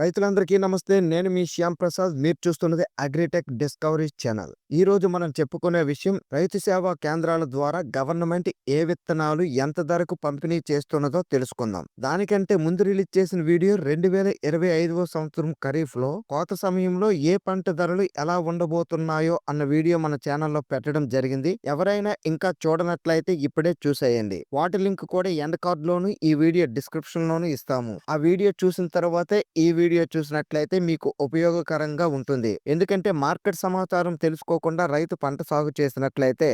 రైతులందరికీ నమస్తే. నేను మీ శ్యామ్ ప్రసాద్. మీరు చూస్తున్నది అగ్రిటెక్ డిస్కవరీ ఛానల్. ఈ రోజు మనం చెప్పుకునే విషయం రైతు సేవా కేంద్రాల ద్వారా గవర్నమెంట్ ఏ విత్తనాలు ఎంత ధరకు పంపిణీ చేస్తున్నదో తెలుసుకుందాం. దానికంటే ముందు రిలీజ్ చేసిన వీడియో రెండు వేల ఇరవై ఐదవ సంవత్సరం ఖరీఫ్లో కోత సమయంలో ఏ పంట ధరలు ఎలా ఉండబోతున్నాయో అన్న వీడియో మన ఛానల్లో పెట్టడం జరిగింది. ఎవరైనా ఇంకా చూడనట్లయితే ఇప్పుడే చూసేయండి. వాటి లింక్ కూడా ఎండ్ కార్డ్ లోను ఈ వీడియో డిస్క్రిప్షన్ లోను ఇస్తాము. ఆ వీడియో చూసిన తర్వాతే ఈ వీడియో వీడియో చూసినట్లయితే మీకు ఉపయోగకరంగా ఉంటుంది. ఎందుకంటే మార్కెట్ సమాచారం తెలుసుకోకుండా రైతు పంట సాగు చేసినట్లయితే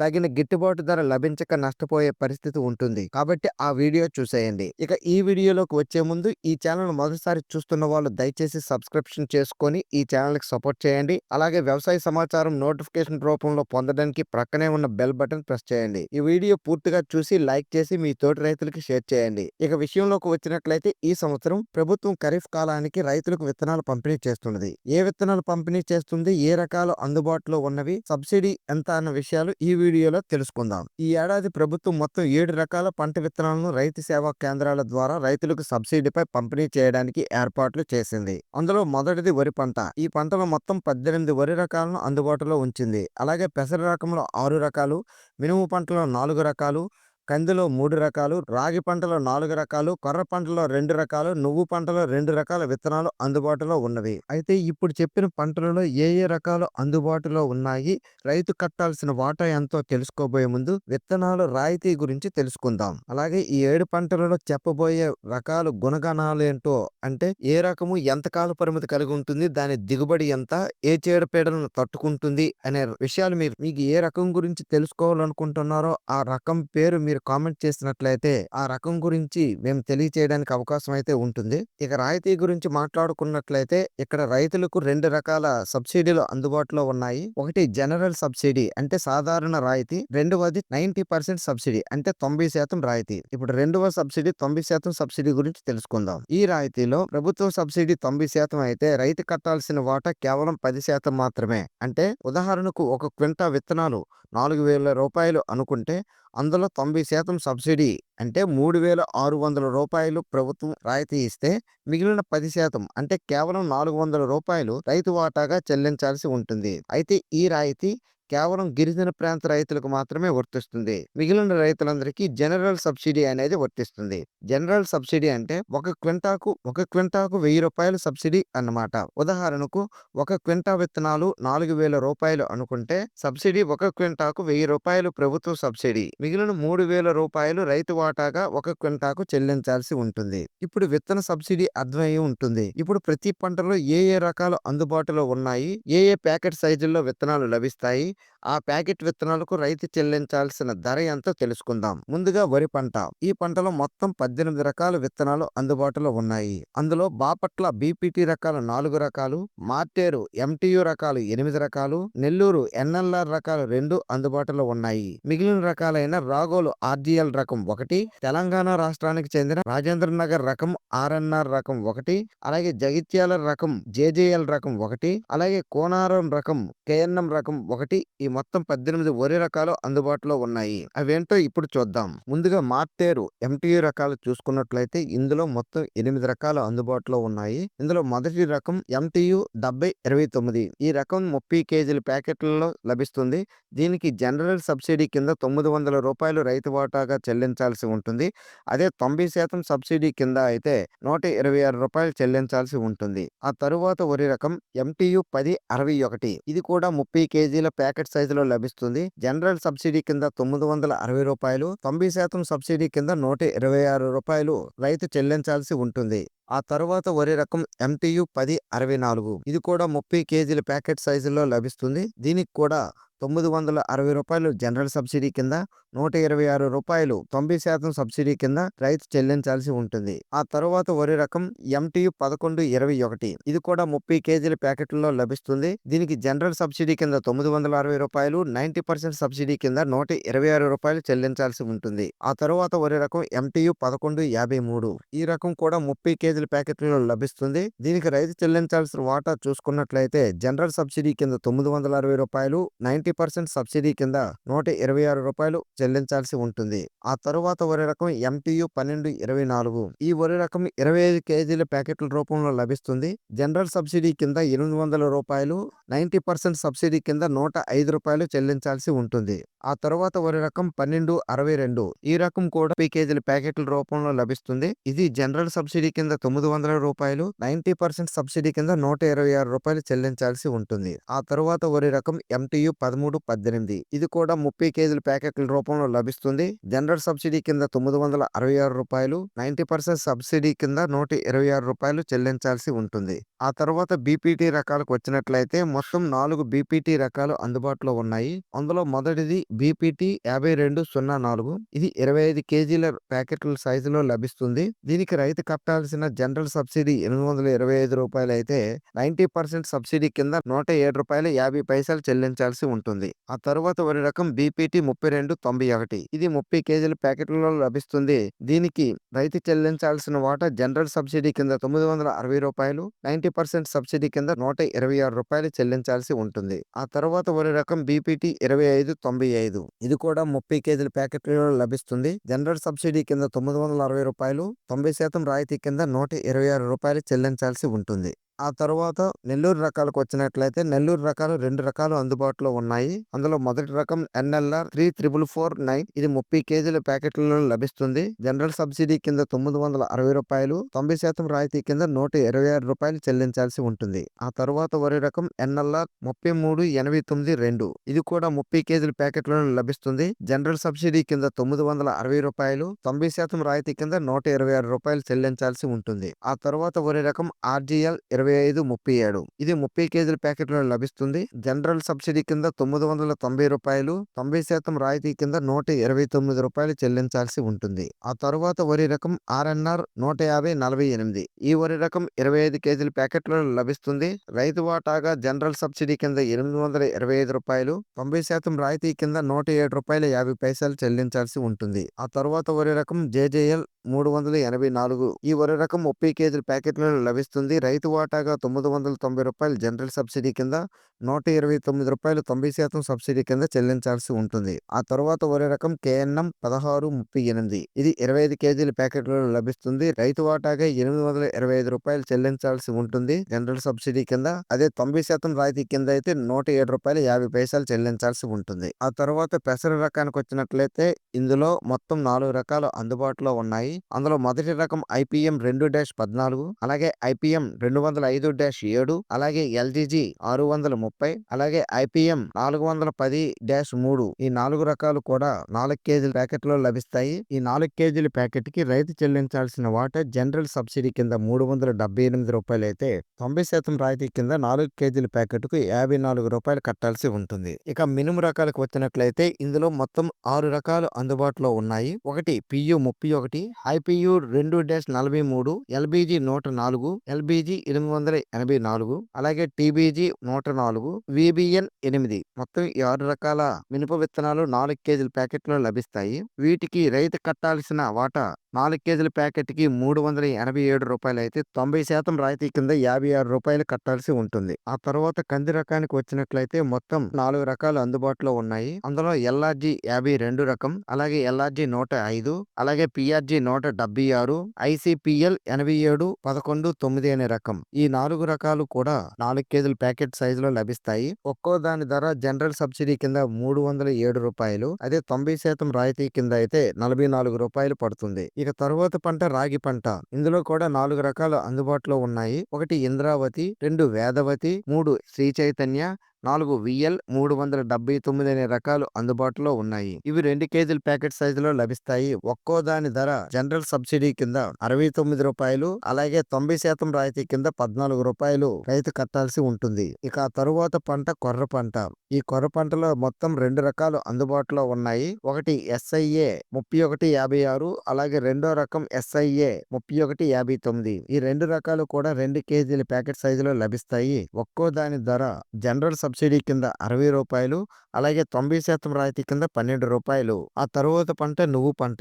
తగిన గిట్టుబాటు ధర లభించక నష్టపోయే పరిస్థితి ఉంటుంది. కాబట్టి ఆ వీడియో చూసేయండి. ఇక ఈ వీడియోలోకి వచ్చే ముందు ఈ ఛానల్ మొదటిసారి చూస్తున్న వాళ్ళు దయచేసి సబ్స్క్రిప్షన్ చేసుకొని ఈ ఛానల్కి సపోర్ట్ చేయండి. అలాగే వ్యవసాయ సమాచారం నోటిఫికేషన్ రూపంలో పొందడానికి ప్రక్కనే ఉన్న బెల్ బటన్ ప్రెస్ చేయండి. ఈ వీడియో పూర్తిగా చూసి లైక్ చేసి మీ తోటి రైతులకి షేర్ చేయండి. ఇక విషయంలోకి వచ్చినట్లయితే ఈ సంవత్సరం ప్రభుత్వం ఖరీఫ్ కాలానికి రైతులకు విత్తనాలు పంపిణీ చేస్తున్నది. ఏ విత్తనాలు పంపిణీ చేస్తుంది? ఏ రకాలు అందుబాటులో ఉన్నవి? సబ్సిడీ ఎంత అన్న విషయాలు ఈ వీడియోలో తెలుసుకుందాం. ఈ ఏడాది ప్రభుత్వం మొత్తం ఏడు రకాల పంట విత్తనాలను రైతు సేవా కేంద్రాల ద్వారా రైతులకు సబ్సిడీపై పంపిణీ చేయడానికి ఏర్పాట్లు చేసింది. అందులో మొదటిది వరి పంట. ఈ పంటలో మొత్తం పద్దెనిమిది వరి రకాలను అందుబాటులో ఉంచింది. అలాగే పెసర రకంలో ఆరు రకాలు మినుము పంటలో నాలుగు రకాలు కందిలో మూడు రకాలు రాగి పంటలో నాలుగు రకాలు కొర్ర పంటలో రెండు రకాలు నువ్వు పంటలో రెండు రకాల విత్తనాలు అందుబాటులో ఉన్నవి. అయితే ఇప్పుడు చెప్పిన పంటలలో ఏ ఏ రకాలు అందుబాటులో ఉన్నాయి? రైతు కట్టాల్సిన వాటా ఎంతో తెలుసుకోబోయే ముందు విత్తనాలు రాయితీ గురించి తెలుసుకుందాం. అలాగే ఈ ఏడు పంటలలో చెప్పబోయే రకాలు గుణగణాలు ఏంటో అంటే ఏ రకము ఎంత కాల పరిమితి కలిగి ఉంటుంది దాని దిగుబడి ఎంత ఏ చీడపీడలను తట్టుకుంటుంది అనే విషయాలు మీరు మీకు ఏ రకం గురించి తెలుసుకోవాలనుకుంటున్నారో ఆ రకం పేరు మీరు మీరు కామెంట్ చేసినట్లయితే ఆ రకం గురించి మేము తెలియచేయడానికి అవకాశం అయితే ఉంటుంది. ఇక రాయితీ గురించి మాట్లాడుకున్నట్లయితే ఇక్కడ రైతులకు రెండు రకాల సబ్సిడీలు అందుబాటులో ఉన్నాయి. ఒకటి జనరల్ సబ్సిడీ అంటే సాధారణ రాయితీ రెండవది నైన్టీ పర్సెంట్ సబ్సిడీ అంటే తొంభై శాతం రాయితీ. ఇప్పుడు రెండవ సబ్సిడీ తొంభై శాతం సబ్సిడీ గురించి తెలుసుకుందాం. ఈ రాయితీలో ప్రభుత్వ సబ్సిడీ తొంభై శాతం అయితే రైతు కట్టాల్సిన వాటా కేవలం పది శాతం మాత్రమే. అంటే ఉదాహరణకు ఒక క్వింటా విత్తనాలు నాలుగు వేల రూపాయలు అనుకుంటే అందులో తొంభై శాతం సబ్సిడీ అంటే మూడు వేల ఆరు వందల రూపాయలు ప్రభుత్వం రాయితీ ఇస్తే మిగిలిన పది శాతం అంటే కేవలం నాలుగు వందల రూపాయలు రైతు వాటాగా చెల్లించాల్సి ఉంటుంది. అయితే ఈ రాయితీ కేవలం గిరిజన ప్రాంత రైతులకు మాత్రమే వర్తిస్తుంది. మిగిలిన రైతులందరికీ జనరల్ సబ్సిడీ అనేది వర్తిస్తుంది. జనరల్ సబ్సిడీ అంటే ఒక క్వింటాకు ఒక క్వింటాకు వెయ్యి రూపాయలు సబ్సిడీ అన్నమాట. ఉదాహరణకు ఒక క్వింటా విత్తనాలు నాలుగు వేల రూపాయలు అనుకుంటే సబ్సిడీ ఒక క్వింటాకు వెయ్యి రూపాయలు ప్రభుత్వ సబ్సిడీ. మిగిలిన మూడు వేల రూపాయలు రైతు వాటాగా ఒక క్వింటాకు చెల్లించాల్సి ఉంటుంది. ఇప్పుడు విత్తన సబ్సిడీ అర్థమయ్యి ఉంటుంది. ఇప్పుడు ప్రతి పంటలో ఏ ఏ రకాలు అందుబాటులో ఉన్నాయి? ఏ ఏ ప్యాకెట్ సైజుల్లో విత్తనాలు లభిస్తాయి? ఆ ప్యాకెట్ విత్తనాలకు రైతు చెల్లించాల్సిన ధర ఎంతో తెలుసుకుందాం. ముందుగా వరి పంట. ఈ పంటలో మొత్తం పద్దెనిమిది రకాల విత్తనాలు అందుబాటులో ఉన్నాయి. అందులో బాపట్ల బీపీటీ రకాలు నాలుగు రకాలు మార్టేరు ఎంటీయు రకాలు ఎనిమిది రకాలు నెల్లూరు ఎన్ఎల్ఆర్ రకాలు రెండు అందుబాటులో ఉన్నాయి. మిగిలిన రకాలైన రాగోలు ఆర్జీఎల్ రకం ఒకటి తెలంగాణ రాష్ట్రానికి చెందిన రాజేంద్ర నగర్ రకం ఆర్ఎన్ఆర్ రకం ఒకటి అలాగే జగిత్యాల రకం జేజేఎల్ రకం ఒకటి అలాగే కోనారం రకం కేఎన్ఎం రకం ఒకటి ఈ మొత్తం పద్దెనిమిది వరి రకాలు అందుబాటులో ఉన్నాయి. అవేంటో ఇప్పుడు చూద్దాం. ముందుగా మార్తేరు ఎంటీయూ రకాలు చూసుకున్నట్లయితే ఇందులో మొత్తం ఎనిమిది రకాలు అందుబాటులో ఉన్నాయి. ఇందులో మొదటి రకం ఎంటీయు డెబ్బై ఇరవై తొమ్మిది. ఈ రకం ముప్పై కేజీల ప్యాకెట్లలో లభిస్తుంది. దీనికి జనరల్ సబ్సిడీ కింద తొమ్మిది వందల రూపాయలు రైతు వాటాగా చెల్లించాల్సి ఉంటుంది. అదే తొంభై శాతం సబ్సిడీ కింద అయితే నూట ఇరవై ఆరు రూపాయలు చెల్లించాల్సి ఉంటుంది. ఆ తరువాత వరి రకం ఎంటీయు పది అరవై ఒకటి. ఇది కూడా ముప్పై కేజీల ప్యాకెట్ ప్యాకెట్ సైజులో లభిస్తుంది. జనరల్ సబ్సిడీ కింద తొమ్మిది వందల అరవై రూపాయలు తొంభై శాతం సబ్సిడీ కింద నూట ఇరవై ఆరు రూపాయలు రైతు చెల్లించాల్సి ఉంటుంది. ఆ తరువాత వరి రకం ఎంటీయు పది అరవై నాలుగు. ఇది కూడా ముప్పై కేజీల ప్యాకెట్ సైజులో లభిస్తుంది. దీనికి కూడా తొమ్మిది వందల అరవై రూపాయలు జనరల్ సబ్సిడీ కింద నూట ఇరవై ఆరు రూపాయలు తొంభై శాతం సబ్సిడీ కింద రైతు చెల్లించాల్సి ఉంటుంది. ఆ తరువాత వరి రకం ఎంటీయు పదకొండు ఇరవై ఒకటి. ఇది కూడా ముప్పై కేజీల ప్యాకెట్లలో లభిస్తుంది. దీనికి జనరల్ సబ్సిడీ కింద తొమ్మిది వందల అరవై రూపాయలు నైన్టీ పర్సెంట్ సబ్సిడీ కింద నూట ఇరవై ఆరు రూపాయలు చెల్లించాల్సి ఉంటుంది. ఆ తరువాత వరి రకం ఎంటీయు పదకొండు యాభై మూడు. ఈ రకం కూడా ముప్పై కేజీల ప్యాకెట్లలో లభిస్తుంది. దీనికి రైతు చెల్లించాల్సిన వాటా చూసుకున్నట్లయితే జనరల్ సబ్సిడీ కింద తొమ్మిది వందల అరవై రూపాయలు నైన్టీ ట్వంటీ పర్సెంట్ సబ్సిడీ కింద నూట ఇరవై ఆరు రూపాయలు చెల్లించాల్సి ఉంటుంది. ఆ తరువాత వరి రకం ఎంటీయు పన్నెండు ఇరవై నాలుగు. ఈ వరి రకం ఇరవై ఐదు కేజీల ప్యాకెట్ల రూపంలో లభిస్తుంది. జనరల్ సబ్సిడీ కింద ఎనిమిది వందల రూపాయలు నైంటీ పర్సెంట్ సబ్సిడీ కింద నూట ఐదు రూపాయలు చెల్లించాల్సి ఉంటుంది. ఆ తరువాత వరి రకం పన్నెండు అరవై రెండు. ఈ రకం కూడా పీ కేజీల ప్యాకెట్ల రూపంలో లభిస్తుంది. ఇది జనరల్ సబ్సిడీ కింద తొమ్మిది వందల రూపాయలు నైంటీ పర్సెంట్ సబ్సిడీ కింద నూట ఇరవై ఆరు రూపాయలు చెల్లించాల్సి ఉంటుంది. ఆ తరువాత వరి రకం ఎంటీయు పద పదమూడు పద్దెనిమిది. ఇది కూడా ముప్పై కేజీల ప్యాకెట్ల రూపంలో లభిస్తుంది. జనరల్ సబ్సిడీ కింద తొమ్మిది వందల అరవై ఆరు రూపాయలు నైంటీ పర్సెంట్ సబ్సిడీ కింద నూట ఇరవై ఆరు రూపాయలు చెల్లించాల్సి ఉంటుంది. ఆ తర్వాత బీపీటీ రకాలకు వచ్చినట్లయితే మొత్తం నాలుగు బీపీటీ రకాలు అందుబాటులో ఉన్నాయి. అందులో మొదటిది బీపీటీ యాభై రెండు సున్నా నాలుగు. ఇది ఇరవై ఐదు కేజీల ప్యాకెట్ల సైజులో లభిస్తుంది. దీనికి రైతు కట్టాల్సిన జనరల్ సబ్సిడీ ఎనిమిది వందల ఇరవై ఐదు రూపాయలు అయితే నైంటీ పర్సెంట్ సబ్సిడీ కింద నూట ఏడు రూపాయలు యాభై పైసలు చెల్లించాల్సి ఉంటుంది. ఆ తరువాత వరి రకం బీపీటీ ముప్పై రెండు తొంభై ఒకటి. ఇది ముప్పై కేజీల ప్యాకెట్లలో లభిస్తుంది. దీనికి రైతు చెల్లించాల్సిన వాటా జనరల్ సబ్సిడీ కింద తొమ్మిది వందల అరవై రూపాయలు నైన్టీ పర్సెంట్ సబ్సిడీ కింద నూట ఇరవై ఆరు రూపాయలు చెల్లించాల్సి ఉంటుంది. ఆ తర్వాత వరి రకం బీపీటీ ఇరవై ఐదు తొంభై ఐదు. ఇది కూడా ముప్పై కేజీల ప్యాకెట్లలో లభిస్తుంది. జనరల్ సబ్సిడీ కింద తొమ్మిది వందల అరవై రూపాయలు తొంభై శాతం రాయితీ కింద నూట ఇరవై ఆరు రూపాయలు చెల్లించాల్సి ఉంటుంది. ఆ తర్వాత నెల్లూరు రకాలకు వచ్చినట్లయితే నెల్లూరు రకాలు రెండు రకాలు అందుబాటులో ఉన్నాయి. అందులో మొదటి రకం NLR three triple four nine. ఇది ముప్పై కేజీల ప్యాకెట్లలో లభిస్తుంది. జనరల్ సబ్సిడీ కింద తొమ్మిది వందల అరవై రూపాయలు తొంభై శాతం రాయితీ కింద నూట ఇరవై ఆరు రూపాయలు చెల్లించాల్సి ఉంటుంది. ఆ తర్వాత వరి రకం ఎన్ఎల్ఆర్ ముప్పై మూడు ఎనభై తొమ్మిది రెండు. ఇది కూడా ముప్పై కేజీల ప్యాకెట్లలో లభిస్తుంది. జనరల్ సబ్సిడీ కింద తొమ్మిది వందల అరవై రూపాయలు తొంభై శాతం రాయితీ కింద నూట ఇరవై ఆరు రూపాయలు చెల్లించాల్సి ఉంటుంది. ఆ తర్వాత వరి రకం ఆర్జీఎల్ ఇరవై ఐదు ముప్పై ఏడు. ఇది ముప్పై కేజీల ప్యాకెట్లో లభిస్తుంది. జనరల్ సబ్సిడీ కింద తొమ్మిది వందల తొంభై రూపాయలు తొంభై శాతం రాయితీ కింద నూట ఇరవై తొమ్మిది రూపాయలు చెల్లించాల్సి ఉంటుంది. ఆ తరువాత వరి రకం ఆర్ఎన్ఆర్ నూట యాభై నలభై ఎనిమిది. ఈ వరి రకం ఇరవై ఐదు కేజీల ప్యాకెట్లో లభిస్తుంది. రైతు వాటాగా జనరల్ సబ్సిడీ కింద ఎనిమిది వందల ఇరవై ఐదు రూపాయలు తొంభై శాతం రాయితీ కింద నూట ఏడు రూపాయల యాభై పైసలు చెల్లించాల్సి ఉంటుంది. ఆ తరువాత వరి రకం జేజేఎల్ మూడు వందల ఎనభై నాలుగు. ఈ వరి రకం ముప్పై కేజీల ప్యాకెట్లలో లభిస్తుంది. రైతు వాటాగా తొమ్మిది వందల తొంభై రూపాయలు జనరల్ సబ్సిడీ కింద నూట ఇరవై తొమ్మిది రూపాయలు తొంభై శాతం సబ్సిడీ కింద చెల్లించాల్సి ఉంటుంది. ఆ తర్వాత వరి రకం కేఎన్ఎం పదహారు ముప్పై ఎనిమిది. ఇది ఇరవై ఐదు కేజీల ప్యాకెట్లలో లభిస్తుంది. రైతు వాటాగా ఎనిమిది వందల ఇరవై ఐదు రూపాయలు చెల్లించాల్సి ఉంటుంది జనరల్ సబ్సిడీ కింద. అదే తొంభై శాతం రాయితీ కింద అయితే నూట ఏడు రూపాయలు యాభై పైసలు చెల్లించాల్సి ఉంటుంది. ఆ తర్వాత పెసర రకానికి వచ్చినట్లయితే ఇందులో మొత్తం నాలుగు రకాలు అందుబాటులో ఉన్నాయి. అందులో మొదటి రకం ఐపీఎం రెండు డాష్ పద్నాలుగు అలాగే ఐపీఎం రెండు వందల ఐదు డాష్ ఏడు అలాగే ఎల్జీజీ ఆరు వందల ముప్పై అలాగే ఐపీఎం నాలుగు వందల పది డాష్ మూడు. ఈ నాలుగు రకాలు కూడా నాలుగు కేజీల ప్యాకెట్లో లభిస్తాయి. ఈ నాలుగు కేజీల ప్యాకెట్కి రైతు చెల్లించాల్సిన వాటా జనరల్ సబ్సిడీ కింద మూడు వందల డెబ్బై ఎనిమిది రూపాయలు అయితే తొంభై శాతం రాయితీ కింద నాలుగు కేజీల ప్యాకెట్కు యాభై నాలుగు రూపాయలు కట్టాల్సి ఉంటుంది. ఇక మినుము రకాలకు వచ్చినట్లయితే ఇందులో మొత్తం ఆరు రకాలు అందుబాటులో ఉన్నాయి. ఒకటి పియు ముప్పై ఒకటి ఐపీయు రెండు డాష్ నలభై మూడు ఎల్బీజీ నూట నాలుగు ఎల్బీజీ ఎనిమిది వందల ఎనభై నాలుగు అలాగే టీబీజీ నూట నాలుగు విబిఎన్ ఎనిమిది. మొత్తం ఆరు రకాల మినప విత్తనాలు నాలుగు కేజీల ప్యాకెట్లో లభిస్తాయి. వీటికి రైతు కట్టాల్సిన వాటా నాలుగు కేజీల ప్యాకెట్కి మూడు వందల ఎనభై ఏడు రూపాయలు అయితే తొంభై శాతం రాయితీ కింద యాభై ఆరు రూపాయలు కట్టాల్సి ఉంటుంది. ఆ తర్వాత కంది రకానికి వచ్చినట్లయితే మొత్తం నాలుగు రకాలు అందుబాటులో ఉన్నాయి. అందులో ఎల్ఆర్జీ యాభై రెండు రకం అలాగే ఎల్ఆర్జీ నూట ఐదు అలాగే పిఆర్జీ నూట డెబ్బై ఆరు ఐసిపిఎల్ ఎనభై ఏడు పదకొండు తొమ్మిది అనే రకం. ఈ నాలుగు రకాలు కూడా నాలుగు కేజీల ప్యాకెట్ సైజులో లభిస్తాయి. ఒక్కో దాని ధర జనరల్ సబ్సిడీ కింద మూడు వందల ఏడు రూపాయలు అదే తొంభై శాతం రాయితీ కింద అయితే నలభై నాలుగు రూపాయలు పడుతుంది. ఇక తరువాత పంట రాగి పంట. ఇందులో కూడా నాలుగు రకాలు అందుబాటులో ఉన్నాయి. ఒకటి ఇంద్రావతి రెండు వేదవతి మూడు శ్రీ చైతన్య నాలుగు విఎల్ మూడు వందల డెబ్బై తొమ్మిది అనే రకాలు అందుబాటులో ఉన్నాయి. ఇవి రెండు కేజీల ప్యాకెట్ సైజులో లభిస్తాయి. ఒక్కో దాని ధర జనరల్ సబ్సిడీ కింద అరవై తొమ్మిది రూపాయలు అలాగే తొంభై శాతం రాయితీ కింద పద్నాలుగు రూపాయలు రైతు కట్టాల్సి ఉంటుంది. ఇక ఆ తరువాత పంట కొర్ర పంట. ఈ కొర్ర పంటలో మొత్తం రెండు రకాలు అందుబాటులో ఉన్నాయి. ఒకటి ఎస్ఐఏ ముప్పై ఒకటి యాభై ఆరు అలాగే రెండో రకం ఎస్ఐఏ ముప్పై ఒకటి యాభై తొమ్మిది. ఈ రెండు రకాలు కూడా రెండు కేజీల ప్యాకెట్ సైజులో లభిస్తాయి. ఒక్కో దాని ధర జనరల్ సబ్సిడీ కింద అరవై రూపాయలు అలాగే తొంభై శాతం రాయితీ కింద పన్నెండు రూపాయలు. ఆ తరువాత పంట నువ్వు పంట.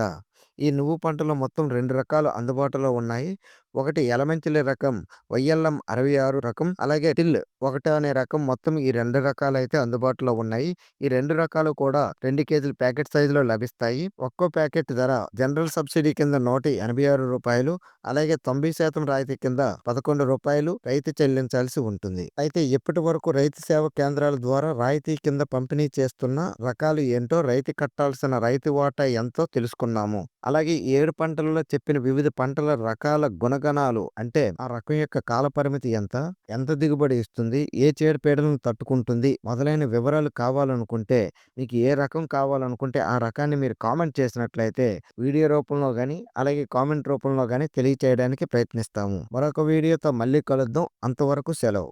ఈ నువ్వు పంటలో మొత్తం 2 రకాలు అందుబాటులో ఉన్నాయి. ఒకటి ఎలమంచిలి రకం వైఎల్ఎం 66 రకం, అలాగే టిల్ 1 అనే రకం మొత్తం ఈ 2 రకాలైతే అందుబాటులో ఉన్నాయి. ఈ 2 రకాలు కూడా 2 కేజీల ప్యాకెట్ సైజులో లభిస్తాయి. ఒక్కో ప్యాకెట్ ధర జనరల్ సబ్సిడీ కింద రూ. 186 అలాగే 90% రాయితీ కింద రూ. 11 రైతు చెల్లించాల్సి ఉంటుంది. అయితే ఇప్పటి వరకు రైతు సేవా కేంద్రాల ద్వారా రాయితీ కింద పంపిణీ చేస్తున్న రకాలు ఏంటో, రైతు కట్టాల్సిన రైతు వాటా ఎంతో తెలుసుకున్నాము. అలాగే ఈ 7 పంటలలో చెప్పిన వివిధ పంటల రకాల గుణగణాలు అంటే ఆ రకం యొక్క కాల పరిమితి ఎంత? ఎంత దిగుబడి ఇస్తుంది? ఏ చీడపీడలను తట్టుకుంటుంది? మొదలైన వివరాలు కావాలనుకుంటే, మీకు ఏ రకం కావాలనుకుంటే ఆ రకాన్ని మీరు కామెంట్ చేసినట్లయితే వీడియో రూపంలో కానీ అలాగే కామెంట్ రూపంలో కానీ తెలియచేయడానికి ప్రయత్నిస్తాము. మరొక వీడియోతో మళ్ళీ కలుద్దాం. అంతవరకు సెలవు.